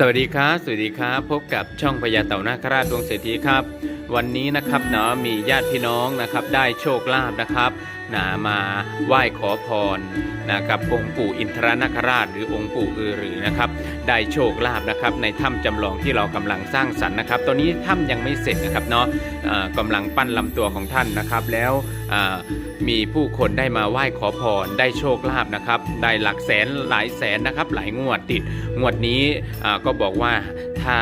สวัสดีครับ สวัสดีครับ พบกับช่องพญาเต่านาคราชดวงเศรษฐีครับ วันนี้นะครับเนาะมีญาติพี่น้องนะครับได้โชคลาภนะครับนะมาไหว้ขอพรนะครับองค์ปู่อินทรนาคราชหรือองค์ปู่อือรือนะครับ ได้โชคลาภนะครับในถ้ำจำลองที่เรากำลังสร้างสรรค์นะครับตอนนี้ถ้ำยังไม่เสร็จนะครับเนาะกำลังปั้นลำตัวของท่านนะครับ แล้วมีผู้คนได้มาไหว้ขอพรได้โชคลาภนะครับ ได้หลักแสนหลายแสนนะครับ หลายงวดติดงวดนี้ก็บอกว่าถ้า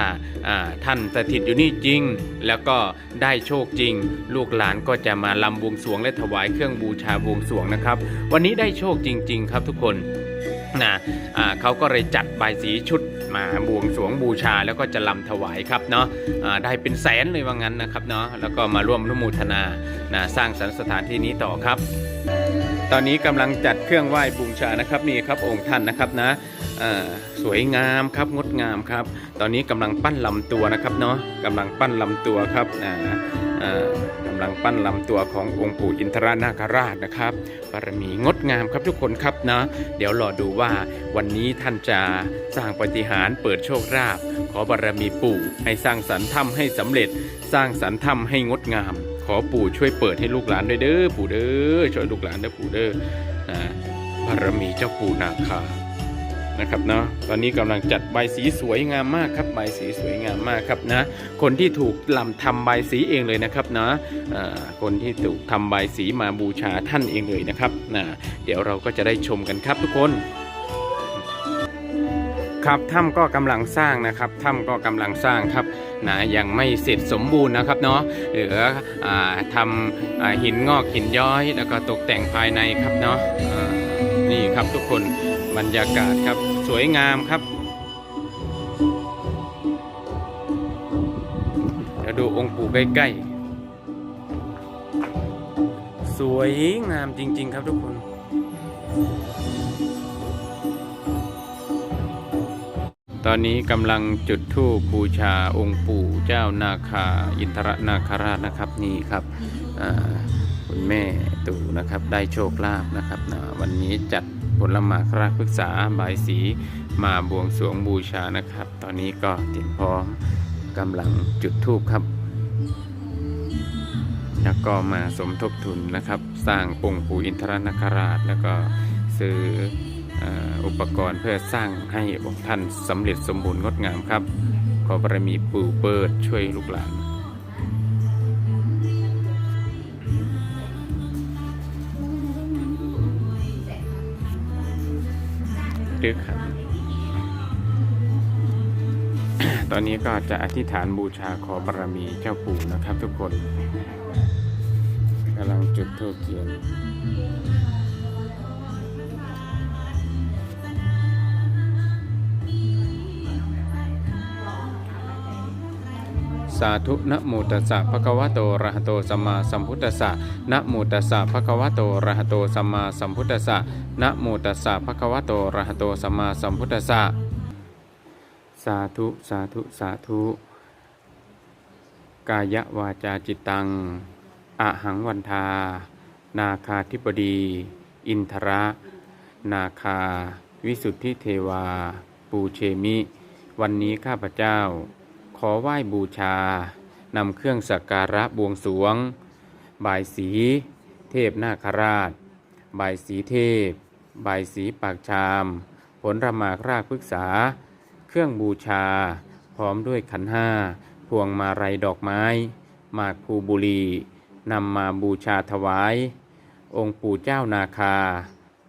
ท่านสถิตอยู่นี่จริง แล้วก็ได้โชคจริง ลูกหลานก็จะมาลำบวงสวงและถวายเครื่องบูชาบวงสวงนะครับ วันนี้ได้โชคจริง ๆ ครับทุกคน นะอ่าเขาก็เลยจัดใบายสีชุดมาบวงสรวงบูชาแล้วก็จะลำถวายครับเนาะอ่าได้เป็นแสนเลยว่างั้นนะครับเนาะแล้วก็มาร่วมนุโมทนานะสร้างสรรค์สถานที่นี้ต่อครับ ตอนนี้กำลังจัดเครื่องไหว้บูชานะครับนี่ครับองค์ท่านนะครับนะสวยงามครับงดงามครับ ตอนนี้กำลังปั้นลำตัวนะครับเนาะกำลังปั้นลำตัวครับอ่าอ่า กำลังปั้นลำตัวขององค์ปู่อินทรานาคราชนะครับบารมีงดงามครับทุกคนครับนะ เดี๋ยวรอดูว่าวันนี้ท่านจะสร้างปฏิหารเปิดโชคราภขอบารมีปู่ให้สร้างสรรค์ถ้ำให้สำเร็จ สร้างสรรค์ถ้ำให้งดงาม ขอปู่ช่วยเปิดให้ลูกหลานด้วยเด้อปู่เด้อช่วยลูกหลานเด้อปู่เด้อนะบารมีเจ้าปู่นาคา นะครับเนาะตอนนี้กำลังจัดใบสีสวยงามมากครับใบสีสวยงามมากครับนะคนที่ถูกลำทำใบสีเองเลยนะครับนะคนที่ถูกทำใบสีมาบูชาท่านเองเลยนะครับนะเดี๋ยวเราก็จะได้ชมกันครับทุกคนครับถ้ำก็กำลังสร้างนะครับถ้ำก็กำลังสร้างครับนะยังไม่เสร็จสมบูรณ์นะครับเนาะเหลืออทำอ่าหินงอกหินย้อย แล้วก็ตกแต่งภายในครับเนาะนี่ครับทุกคน บรรยากาศครับสวยงามครับ เดี๋ยวดูองค์ปู่ใกล้ๆ สวยงามจริง ๆ ครับทุกคนตอนนี้กำลังจุดธูปบูชาองค์ปู่เจ้านาคาอินทรนาคาราชนะครับนี่ครับคุณแม่ตู่นะครับได้โชคลาภนะครับนะวันนี้จัด ผลหมากราชพฤกษาใบาสีมาบวงสรวงบูชานะครับ ตอนนี้ก็เตรียมพร้อมกำลังจุดธูปครับ แล้วก็มาสมทบทุนนะครับ สร้างองค์ปู่อินทรนาคราช แล้วก็ซื้ออ่ออุปกรณ์เพื่อสร้างให้องค์ท่านสำเร็จสมบูรณ์งดงามครับ ขอบารมีปู่เปิดช่วยลูกหลาน ดึกครับ ตอนนี้ก็จะอธิษฐานบูชาขอบารมีเจ้าปู่นะครับทุกคนกำลังจุดธูปเทียน สาธุนะโมตัสสะภะคะวะโตอะระหะโตสัมมาสัมพุทธัสสะนะโมตัสสะภะคะวะโตอะระหะโตสัมมาสัมพุทธัสสะนะโมตัสสะภะคะวะโตอะระหะโตสัมมาสัมพุทธัสสะสาธุสาธุสาธุกายวาจาจิตตังอะหังวันทา นาคาธิปดี อินทระ นาคา วิสุทธิเทวา ปูเชมิ วันนี้ข้าพเจ้า ขอไหว้บูชานำเครื่องสักการะบวงสวง บายสี เทพนาคราช บายสีเทพ บายสีปากชาม ผลระมากรากพฤกษา เครื่องบูชา พร้อมด้วยขันห้า พวงมาลัยดอกไม้ หมากภูบุรีนำมาบูชาถวาย องค์ปู่เจ้านาคา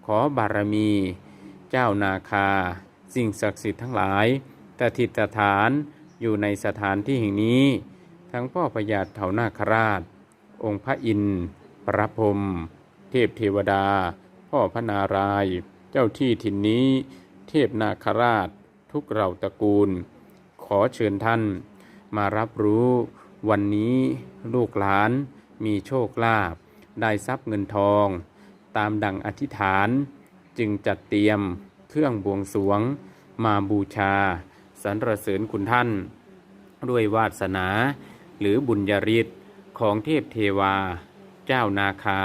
ขอบารมี เจ้านาคา สิ่งศักดิ์สิทธิ์ทั้งหลายสถิตฐาน อยู่ในสถานที่แห่งนี้ ทั้งพ่อพญาเถานาคราช องค์พระอินทร์พระพรมเทพเทวดา พ่อพระนารายณ์เจ้าที่ถิ่นนี้ เทพนาคราช ทุกเราตระกูล ขอเชิญท่าน มารับรู้วันนี้ลูกหลานมีโชคลาภได้ทรัพย์เงินทอง ตามดังอธิษฐาน จึงจัดเตรียมเครื่องบวงสรวงมาบูชา สรรเสริญคุณท่าน ด้วยวาสนาหรือบุญญาฤทธิ์ของเทพเทวา เจ้านาคา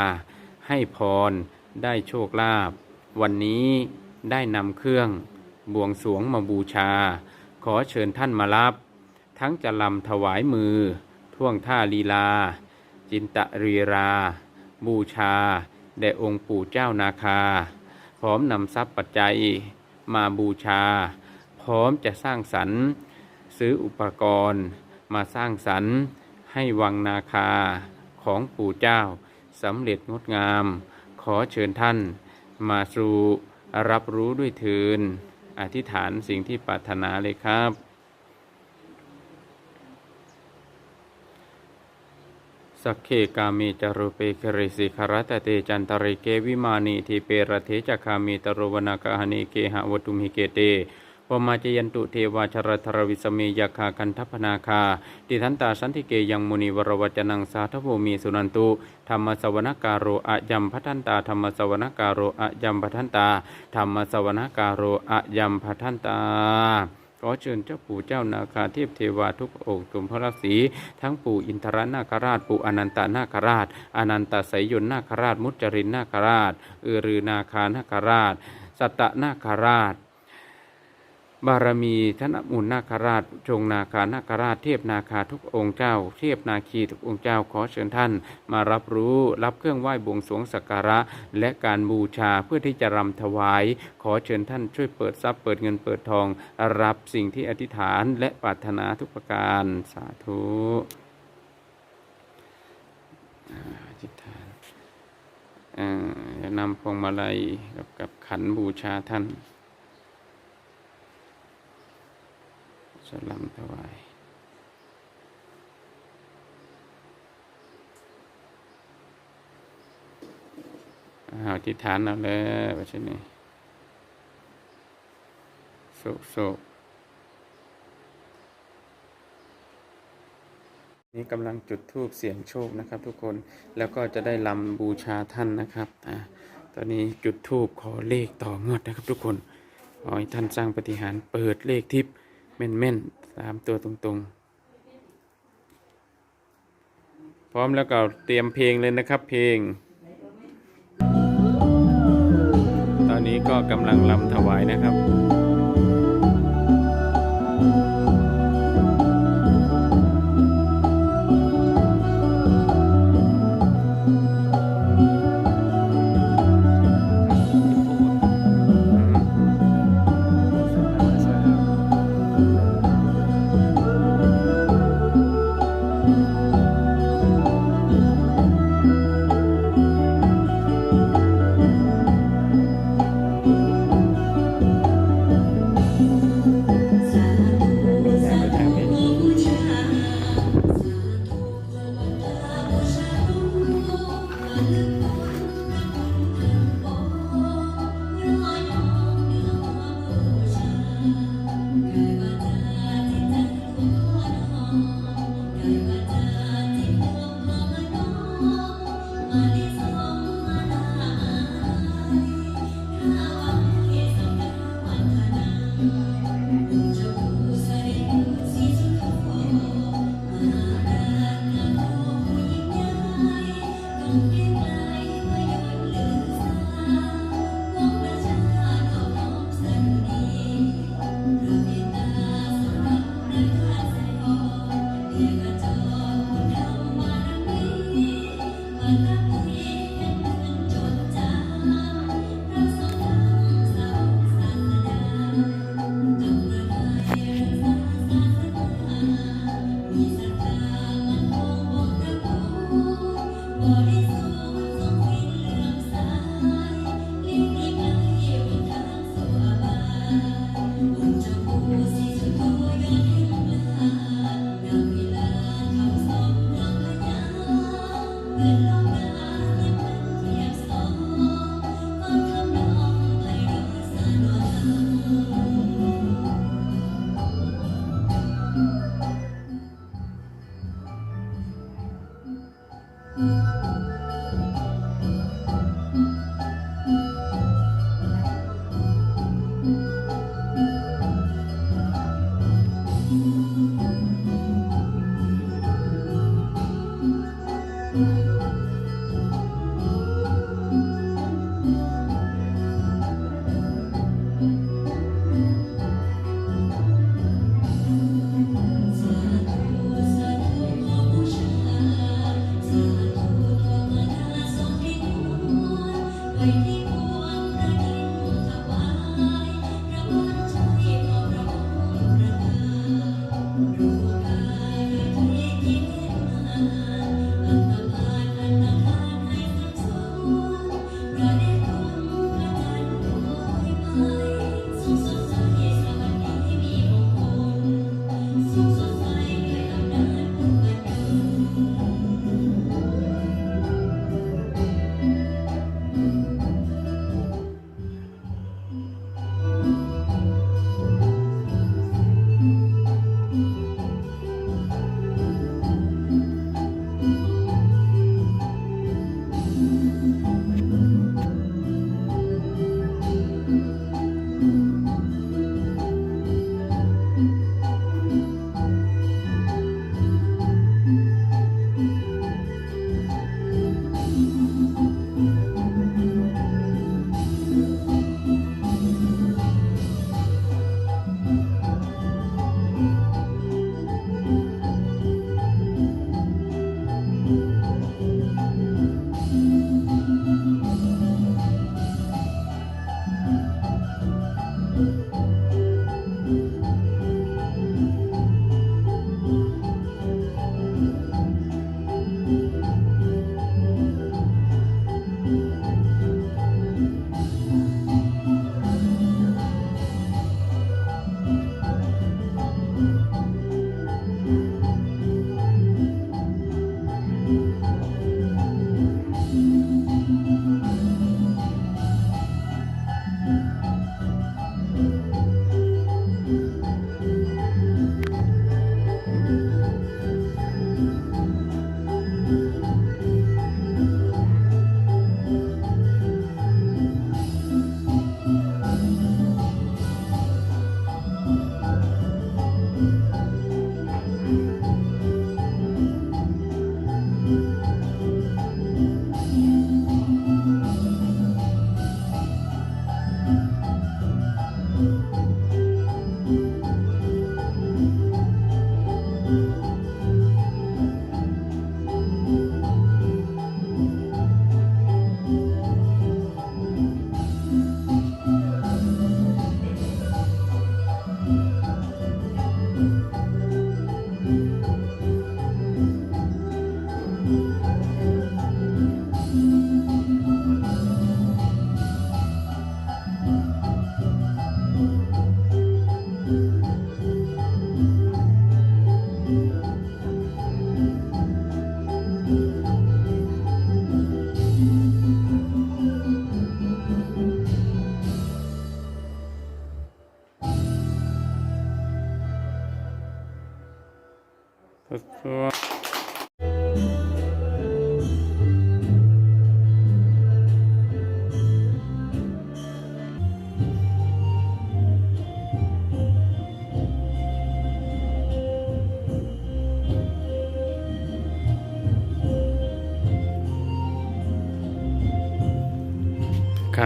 ให้พรได้โชคลาภวันนี้ได้นำเครื่องบวงสรวงมาบูชา ขอเชิญท่านมารับ ทั้งจะลำถวายมือ ท่วงท่าลีลา จินตะรีรา บูชา แด่องค์ปู่เจ้านาคา พร้อมนำทรัพย์ปัจจัยมาบูชา พร้อมจะสร้างสรรค์ ซื้ออุปกรณ์มาสร้างสรรค์ ให้วังนาคาของปู่เจ้าสำเร็จงดงาม ขอเชิญท่าน มาสู่รับรู้ด้วยเทินอธิษฐานสิ่งที่ปรารถนาเลยครับ สักเคกามีจารุเปกริสิคารตเตจันตริเกวิมานีทีเปรเทจคามีตโรวนากาหนิเกหะวตุมิเกเต ปมาจยันตุเทวาชรธรวิสเมยาคาคันทัพนาคาติทันตาสันติเกยังมุนีวรวจนังสาทโวมีสุนันตุธรรมสวนการโรอะยัมพัทันตาธรรมสวนการโรอะยัมพัทันตาธรรมสวนการโรอะยัมพัทันตาขอเชิญเจ้าปู่เจ้านาคาเทพเทวาทุกองค์ตุมพระรักษีทั้งปู่อินทรนาคราช ปู่อนันตนาคราช อนันตไสยยนนาคราช มุจจรินนาคราชเอือรือนาคานาคราช สัตตนาคราช บารมีท่านอมุลนาคราชจงนาคานาคราชเทพนาคาทุกองค์เจ้า เทพนาคีทุกองค์เจ้าขอเชิญท่าน มารับรู้รับเครื่องไหว้บวงสรวงสักการะ และการบูชาเพื่อที่จะรำถวาย ขอเชิญท่านช่วยเปิดทรัพย์เปิดเงินเปิดทอง รับสิ่งที่อธิษฐานและปรารถนาทุกประการสาธุอธิษฐานจะนำพวงมาลัยกับขันบูชาท่าน สลัมถวายอาอธิษฐานเอาเลยว่าชนี้สุขสุขนี่กำลังจุดธูปเสียงโชคนะครับ ทุกคนแล้วก็จะได้ลำบูชาท่านนะครับอ่าตอนนี้จุดธูปขอเลขต่องวดนะครับทุกคนขอให้ท่านสร้างปฏิหารเปิดเลขทิพย์ แม่นๆสามตัวตรงๆ พร้อมแล้วก็เตรียมเพลงเลยนะครับเพลง ตอนนี้ก็กำลังลำถวายนะครับ love.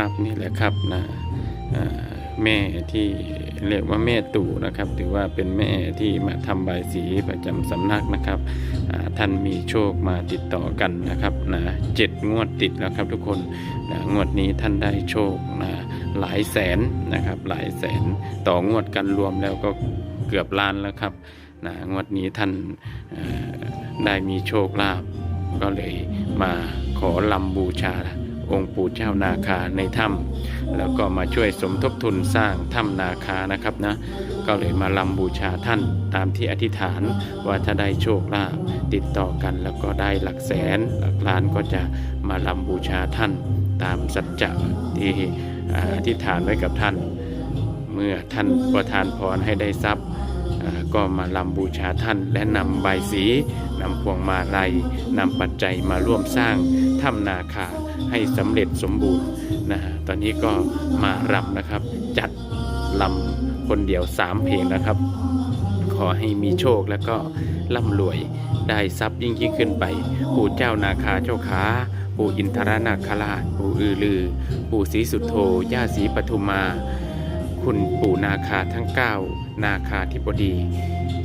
ครับนี่แหละครับนะแม่ที่เรียกว่าแม่ตู่นะครับ ถือว่าเป็นแม่ที่มาทำใบายสีประจำสำนักนะครับท่านมีโชคมาติดต่อกันนะครับนะเจ็ดงวดติดแล้วครับทุกคนนะงวดนี้ท่านได้โชคนะหลายแสนนะครับหลายแสนต่องวดกันรวมแล้วก็เกือบล้านแล้วครับนะงวดนี้ท่านได้มีโชคลาภก็เลยมาขอลำบูชา องค์ปู่เจ้านาคาในถ้ำแล้วก็มาช่วยสมทบทุนสร้างถ้ำนาคานะครับนะก็เลยมาลำบูชาท่านตามที่อธิษฐานว่าถ้าได้โชคลาภติดต่อกันแล้วก็ได้หลักแสนหลักล้านก็จะมาลำบูชาท่านตามสัจจะที่อธิษฐานไว้กับท่าน เมื่อท่านประทานพรให้ได้ทรัพย์ก็มาลำบูชาท่านและนำใบสีนำพวงมาลัยนำปัจจัยมาร่วมสร้างถ้ำนาคา ให้สำเร็จสมบูรณ์นะฮะตอนนี้ก็มารำนะครับ จัดลำคนเดียวสามเพลงนะครับ ขอให้มีโชคแล้วก็ร่ำรวยได้ทรัพย์ยิ่งยิ่งขึ้นไป ปู่เจ้านาคาเจ้าขาปู่อินทรนาคราช ปู่อือลือ ปู่ศรีสุโธย่าศรีปทุมา คุณปู่นาคาทั้ง 9 นาคาธิบดี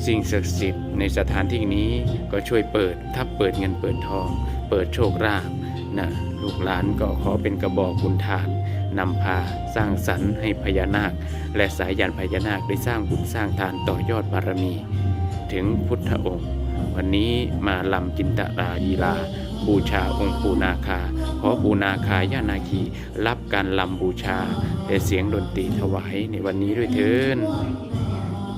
สิ่งศักดิ์สิทธิ์ในสถานที่นี้ก็ช่วยเปิดถ้าเปิดเงินเปิดทอง เปิดโชคลาภ นะลูกหลานก็ขอเป็นกระบอกบุญทานนำพาสร้างสรรค์ให้พญานาค และสายยานพญานาคได้สร้างบุญสร้างทานต่อยอดบารมี ถึงพุทธองค์ วันนี้มาลำจินตรายีลา บูชาองค์ปูนาคา ขอปูนาคาย่านาคี รับการลำบูชาและเสียงดนตรีถวายในวันนี้ด้วยเถิน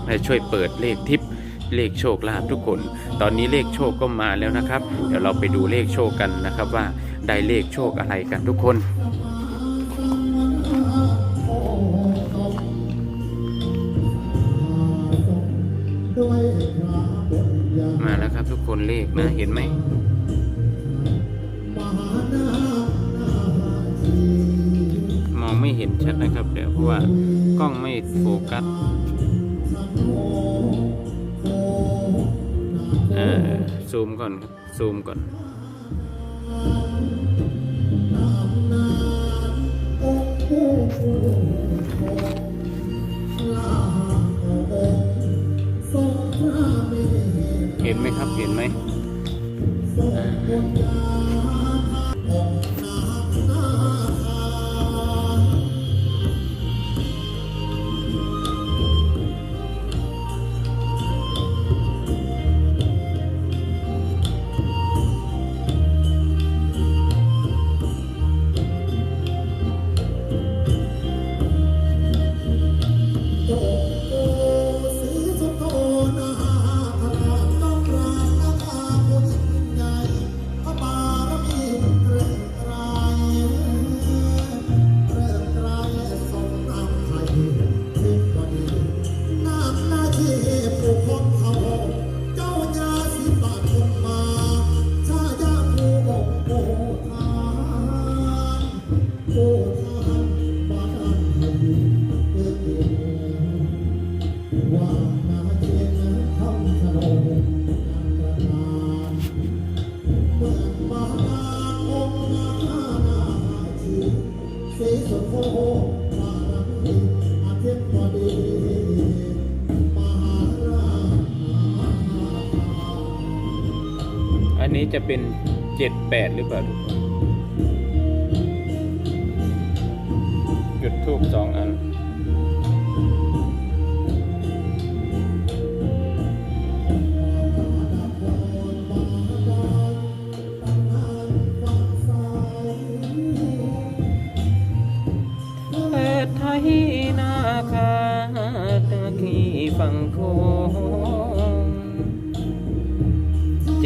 และช่วยเปิดเลขทิพย์เลขโชคลาภทุกคน ตอนนี้เลขโชคก็มาแล้วนะครับ เดี๋ยวเราไปดูเลขโชคกันนะครับว่าได้เลขโชคอะไรกันทุกคนมาแล้วครับทุกคนเลขนะเห็นไหมมองไม่เห็นชัดนะครับเดี๋ยวเพราะว่ากล้องไม่โฟกัส เออซูมก่อนครับซูมก่อน เห็นไหมครับ เห็นไหมอ่า นนี้จะเป็นเจ็ดแปดหรือเปล่าทุกคนหยุดทูบสองอัน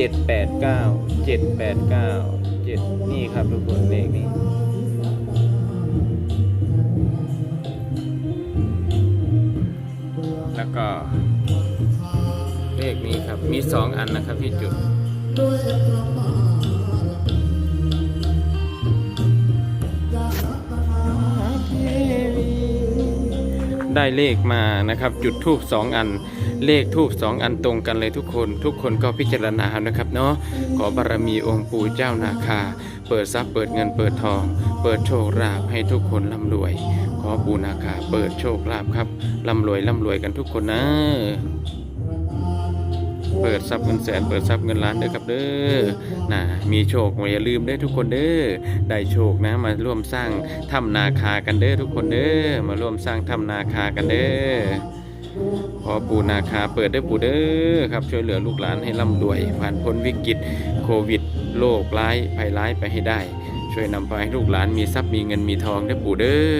จ็ดแปดเก้าเจ็ดแปดเก้าเจ็ดนี่ครับทุกคนเลขนี้แล้วก็เลขนี้ครับมีสองอันนะครับที่จุดได้เลขมานะครับ จุดทูบสองอัน เลขทูบสองอันตรงกันเลยทุกคน ทุกคนก็พิจารณานะครับเนาะขอบารมีองค์ปู่เจ้านาคา เปิดทรัพย์เปิดเงินเปิดทอง เปิดโชคลาภให้ทุกคนร่ำรวย ขอปู่นาคา เปิดโชคลาภครับร่ำรวยร่ำรวยกันทุกคนนะ เปิดทรัพย์เงินแสนเปิดทรัพย์เงินล้านเด้อครับเด้อนะมีโชคอย่าลืมเด้อทุกคนเด้อได้โชคนะมาร่วมสร้างถ้ำนาคากันเด้อทุกคนเด้อมาร่วมสร้างถ้ำนาคากันเด้อ ขอปู่นาคาเปิดได้ปู่เด้อครับ ช่วยเหลือลูกหลานให้ร่ำรวย ผ่านพ้นวิกฤตโควิดโรคร้ายภัยร้ายไปให้ได้ ช่วยนำไปให้ลูกหลานมีทรัพย์มีเงินมีทองได้ปู่เด้อ